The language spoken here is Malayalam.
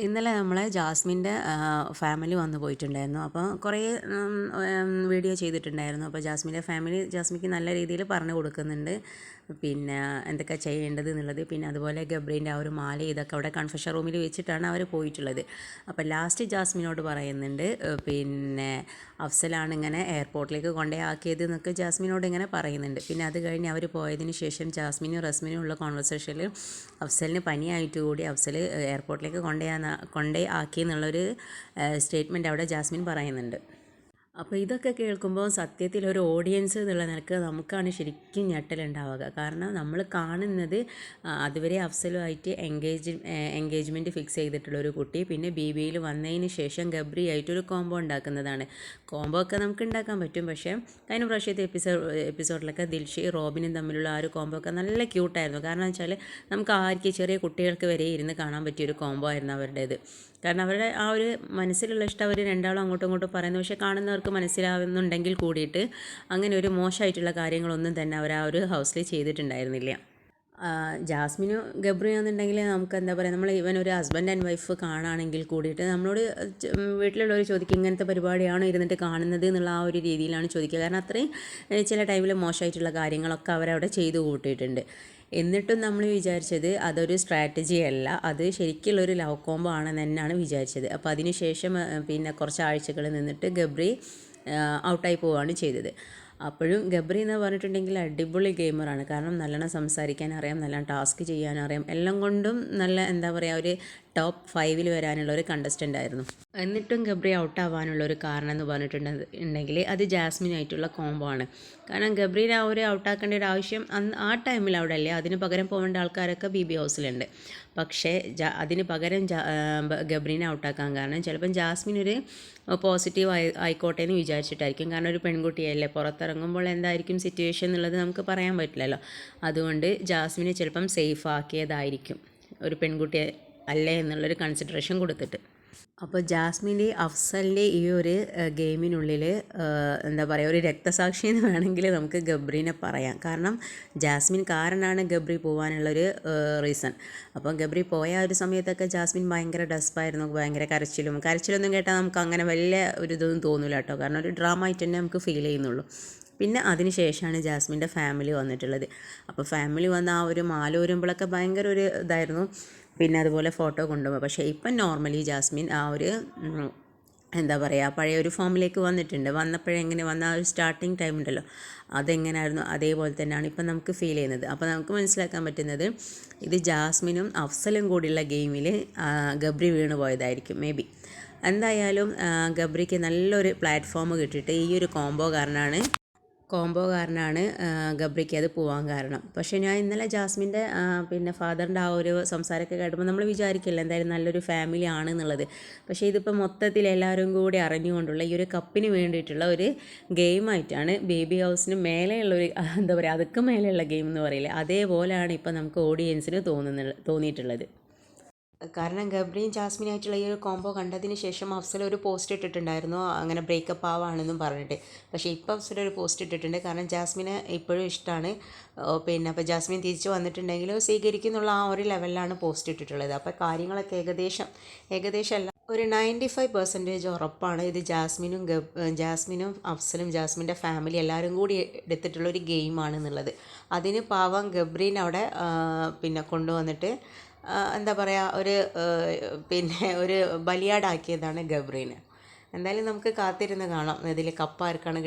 ഇന്നലെ നമ്മളെ ജാസ്മിന്റെ ഫാമിലി വന്നു പോയിട്ടുണ്ടായിരുന്നു. അപ്പോൾ കുറേ വീഡിയോ ചെയ്തിട്ടുണ്ടായിരുന്നു. അപ്പോൾ ജാസ്മിന്റെ ഫാമിലി ജാസ്മിക്ക് നല്ല രീതിയിൽ പറഞ്ഞു കൊടുക്കുന്നുണ്ട്. പിന്നെ എന്തൊക്കെ ചെയ്യേണ്ടത് എന്നുള്ളത്. പിന്നെ അതുപോലെ ഗബ്രീന്റെ ആ ഒരു മാല ഇതൊക്കെ അവിടെ കൺഫെഷൻ റൂമിൽ വെച്ചിട്ടാണ് അവർ പോയിട്ടുള്ളത്. അപ്പോൾ ലാസ്റ്റ് ജാസ്മിനോട് പറയുന്നുണ്ട് പിന്നെ അഫ്സലാണ് ഇങ്ങനെ എയർപോർട്ടിലേക്ക് കൊണ്ടേ ആക്കിയത് എന്നൊക്കെ ജാസ്മിനോട് ഇങ്ങനെ പറയുന്നുണ്ട്. പിന്നെ അത് കഴിഞ്ഞ് അവർ പോയതിന് ശേഷം ജാസ്മിനും റസ്മിനും ഉള്ള കോൺവെർസേഷനിൽ അഫ്സലിന് പനിയായിട്ട് കൂടി അഫ്സൽ എയർപോർട്ടിലേക്ക് കൊണ്ടേ കൊണ്ടേ ആക്കി എന്നുള്ളൊരു സ്റ്റേറ്റ്മെന്റ് അവിടെ ജാസ്മിൻ പറയുന്നുണ്ട്. അപ്പോൾ ഇതൊക്കെ കേൾക്കുമ്പോൾ സത്യത്തിൽ ഒരു ഓഡിയൻസ് എന്നുള്ള നിലയ്ക്ക് നമുക്കാണ് ശരിക്കും ഞെട്ടലുണ്ടാവുക. കാരണം നമ്മൾ കാണുന്നത് അതുവരെ അഫ്സലുമായിട്ട് എൻഗേജ് എൻഗേജ്മെന്റ് ഫിക്സ് ചെയ്തിട്ടുള്ള ഒരു കുട്ടി പിന്നെ ബി ബിയിൽ വന്നതിന് ശേഷം ഗബ്രി ആയിട്ടൊരു കോംബോ ഉണ്ടാക്കുന്നതാണ്. കോംബോ ഒക്കെ നമുക്ക് ഉണ്ടാക്കാൻ പറ്റും. പക്ഷേ കഴിഞ്ഞ പ്രാവശ്യത്തെ എപ്പിസോഡ് എപ്പിസോഡിലൊക്കെ ദിൽഷി റോബിനും തമ്മിലുള്ള ആ ഒരു കോംബോ ഒക്കെ നല്ല ക്യൂട്ടായിരുന്നു കാരണം വെച്ചാൽ നമുക്ക് ആർക്ക് ചെറിയ കുട്ടികൾക്ക് വരെ ഇരുന്ന് കാണാൻ പറ്റിയ ഒരു കോംബോ ആയിരുന്നു അവരുടേത്. കാരണം അവരുടെ ആ ഒരു മനസ്സിലുള്ള ഇഷ്ടം അവർ രണ്ടാളും അങ്ങോട്ടും ഇങ്ങോട്ടും പറയുന്നു. പക്ഷേ കാണുന്നവർക്ക് മനസ്സിലാവുന്നുണ്ടെങ്കിൽ കൂടിയിട്ട് അങ്ങനെ ഒരു മോശമായിട്ടുള്ള കാര്യങ്ങളൊന്നും തന്നെ അവർ ആ ഒരു ഹൗസിൽ ചെയ്തിട്ടുണ്ടായിരുന്നില്ല. ജാസ്മിനും ഗബ്രിയാണെന്നുണ്ടെങ്കിൽ നമുക്ക് എന്താ പറയുക നമ്മൾ ഇവൻ ഒരു ഹസ്ബൻഡ് ആൻഡ് വൈഫ് കാണുകയാണെങ്കിൽ കൂടിയിട്ട് നമ്മളോട് വീട്ടിലുള്ളവർ ചോദിക്കും ഇങ്ങനത്തെ പരിപാടിയാണോ ഇരുന്നിട്ട് കാണുന്നത് എന്നുള്ള ആ ഒരു രീതിയിലാണ് ചോദിക്കുക. കാരണം അത്രയും ചില ടൈമിൽ മോശമായിട്ടുള്ള കാര്യങ്ങളൊക്കെ അവരവിടെ ചെയ്തു കൂട്ടിയിട്ടുണ്ട്. എന്നിട്ടും നമ്മൾ വിചാരിച്ചത് അതൊരു സ്ട്രാറ്റജി അല്ല. അത് ശരിക്കുള്ളൊരു ലവ് കോംബോ ആണെന്ന് തന്നെയാണ് വിചാരിച്ചത്. അപ്പോൾ അതിനുശേഷം പിന്നെ കുറച്ച് ആഴ്ചകൾ നിന്നിട്ട് ഗബ്രി ഔട്ടായി പോവുകയാണ് ചെയ്തത്. അപ്പോഴും ഗബ്രി എന്ന് പറഞ്ഞിട്ടുണ്ടെങ്കിൽ അടിപൊളി ഗെയിമറാണ് കാരണം നല്ലോണം സംസാരിക്കാൻ അറിയാം നല്ലോണം ടാസ്ക് ചെയ്യാൻ അറിയാം. എല്ലാം കൊണ്ടും നല്ല എന്താ പറയുക ഒരു ടോപ്പ് ഫൈവിൽ വരാനുള്ള ഒരു കണ്ടസ്റ്റന്റ് ആയിരുന്നു. എന്നിട്ടും ഗബ്രി ഔട്ട് ആവാനുള്ള ഒരു കാരണം എന്ന് പറഞ്ഞിട്ടുണ്ടെങ്കിൽ അത് ജാസ്മിനായിട്ടുള്ള കോംബോ ആണ്. കാരണം ഗബ്രീനെ ആ ഒരു ഔട്ടാക്കേണ്ട ഒരു ആവശ്യം അന്ന് ആ ടൈമിൽ അവിടെ അല്ലേ? അതിന് പകരം പോകേണ്ട ആൾക്കാരൊക്കെ ബി ബി ഹൗസിലുണ്ട് പക്ഷേ ജാ അതിന് പകരം ഗബ്രീനെ ഔട്ടാക്കാൻ കാരണം ചിലപ്പം ജാസ്മിൻ ഒരു പോസിറ്റീവ് ആയി ആയിക്കോട്ടെ എന്ന് വിചാരിച്ചിട്ടായിരിക്കും. കാരണം ഒരു പെൺകുട്ടിയല്ലേ? പുറത്തിറങ്ങുമ്പോൾ എന്തായിരിക്കും സിറ്റുവേഷൻ എന്നുള്ളത് നമുക്ക് പറയാൻ പറ്റില്ലല്ലോ. അതുകൊണ്ട് ജാസ്മിനെ ചിലപ്പം സേഫ് ആക്കിയതായിരിക്കും. ഒരു പെൺകുട്ടിയെ അല്ലേ എന്നുള്ളൊരു കൺസിഡറേഷൻ കൊടുത്തിട്ട്. അപ്പോൾ ജാസ്മിന്റെ അഫ്സലിന്റെ ഈ ഒരു ഗെയിമിനുള്ളിൽ എന്താ പറയുക ഒരു രക്തസാക്ഷി എന്ന് വേണമെങ്കിൽ നമുക്ക് ഗബ്രീനെ പറയാം. കാരണം ജാസ്മിൻ കാരണമാണ് ഗബ്രി പോകാനുള്ളൊരു റീസൺ അപ്പം ഗബ്രി പോയ ഒരു സമയത്തൊക്കെ ജാസ്മിൻ ഭയങ്കര ഡസ്പായിരുന്നു ഭയങ്കര കരച്ചിലും. കരച്ചിലൊന്നും കേട്ടാൽ നമുക്ക് അങ്ങനെ വലിയ ഒരു ഇതൊന്നും തോന്നില്ല കേട്ടോ. കാരണം ഒരു ഡ്രാമ ആയിട്ട് തന്നെ നമുക്ക് ഫീൽ ചെയ്യുന്നുള്ളൂ. പിന്നെ അതിന് ശേഷമാണ് ജാസ്മിന്റെ ഫാമിലി വന്നിട്ടുള്ളത്. അപ്പോൾ ഫാമിലി വന്ന ആ ഒരു മാല വരുമ്പോഴൊക്കെ ഭയങ്കര ഒരു ഇതായിരുന്നു. പിന്നെ അതുപോലെ ഫോട്ടോ കൊണ്ടുപോകും. പക്ഷേ ഇപ്പം നോർമലി ജാസ്മിൻ ആ ഒരു എന്താ പറയുക പഴയ ഒരു ഫോമിലേക്ക് വന്നിട്ടുണ്ട്. വന്നപ്പോഴെങ്ങനെ വന്ന ആ ഒരു സ്റ്റാർട്ടിങ് ടൈം ഉണ്ടല്ലോ അതെങ്ങനെയായിരുന്നു അതേപോലെ തന്നെയാണ് ഇപ്പം നമുക്ക് ഫീൽ ചെയ്യുന്നത്. അപ്പോൾ നമുക്ക് മനസ്സിലാക്കാൻ പറ്റുന്നത് ഇത് ജാസ്മിനും അഫ്സലും കൂടിയുള്ള ഗെയിമിൽ ഗബ്രി വീണ് പോയതായിരിക്കും മേ ബി എന്തായാലും ഗബ്രിക്ക് നല്ലൊരു പ്ലാറ്റ്ഫോം കിട്ടിയിട്ട് ഈ ഒരു കോംബോ കാരണമാണ് കോംബോ കാരണമാണ് ഗബ്രിക്ക് അത് പോകാൻ കാരണം. പക്ഷേ ഞാൻ ഇന്നലെ ജാസ്മിന്റെ പിന്നെ ഫാദറിന്റെ ആ ഒരു സംസാരമൊക്കെ കേട്ടപ്പോൾ നമ്മൾ വിചാരിക്കില്ല എന്തായാലും നല്ലൊരു ഫാമിലി ആണ് എന്നുള്ളത്. പക്ഷേ ഇതിപ്പോൾ മൊത്തത്തിൽ എല്ലാവരും കൂടി അറിഞ്ഞുകൊണ്ടുള്ള ഈ ഒരു കപ്പിന് വേണ്ടിയിട്ടുള്ള ഒരു ഗെയിമായിട്ടാണ് ബേബി ഹൗസിന് മേലെയുള്ള ഒരു എന്താ പറയുക അതൊക്കെ മേലെയുള്ള ഗെയിം എന്ന് പറയില്ലേ അതേപോലെയാണ് ഇപ്പോൾ നമുക്ക് ഓഡിയൻസിന് തോന്നുന്ന തോന്നിയിട്ടുള്ളത്. കാരണം ഗബ്രിയും ജാസ്മിനായിട്ടുള്ള ഈ ഒരു കോംബോ കണ്ടതിന് ശേഷം അഫ്സൽ ഒരു പോസ്റ്റ് ഇട്ടിട്ടുണ്ടായിരുന്നു. അങ്ങനെ ബ്രേക്കപ്പ് ആവാണെന്നും പറഞ്ഞിട്ട്. പക്ഷേ ഇപ്പോൾ അഫ്സൽ ഒരു പോസ്റ്റ് ഇട്ടിട്ടുണ്ട്. കാരണം ജാസ്മിന് ഇപ്പോഴും ഇഷ്ടമാണ് പിന്നെ അപ്പോൾ ജാസ്മിൻ തിരിച്ചു വന്നിട്ടുണ്ടെങ്കിൽ സ്വീകരിക്കുന്നുള്ള ആ ഒരു ലെവലിലാണ് പോസ്റ്റ് ഇട്ടിട്ടുള്ളത്. അപ്പോൾ കാര്യങ്ങളൊക്കെ ഏകദേശം ഏകദേശം അല്ല ഒരു നയന്റി ഫൈവ് പെർസെന്റേജ് ഉറപ്പാണ് ഇത് ജാസ്മിനും ഗബ് ജാസ്മിനും അഫ്സലും ജാസ്മിന്റെ ഫാമിലി എല്ലാവരും കൂടി എടുത്തിട്ടുള്ള ഒരു ഗെയിമാണ് എന്നുള്ളത് അതിന് പാവം ഗബ്രീൻ അവിടെ പിന്നെ കൊണ്ടുവന്നിട്ട് എന്താ പറയുക ഒരു പിന്നെ ഒരു ബലിയാടാക്കിയതാണ് ഗബ്രീനെ. എന്തായാലും നമുക്ക് കാത്തിരുന്ന് കാണാം. ഇതിൽ കപ്പ് ആർക്കാണ്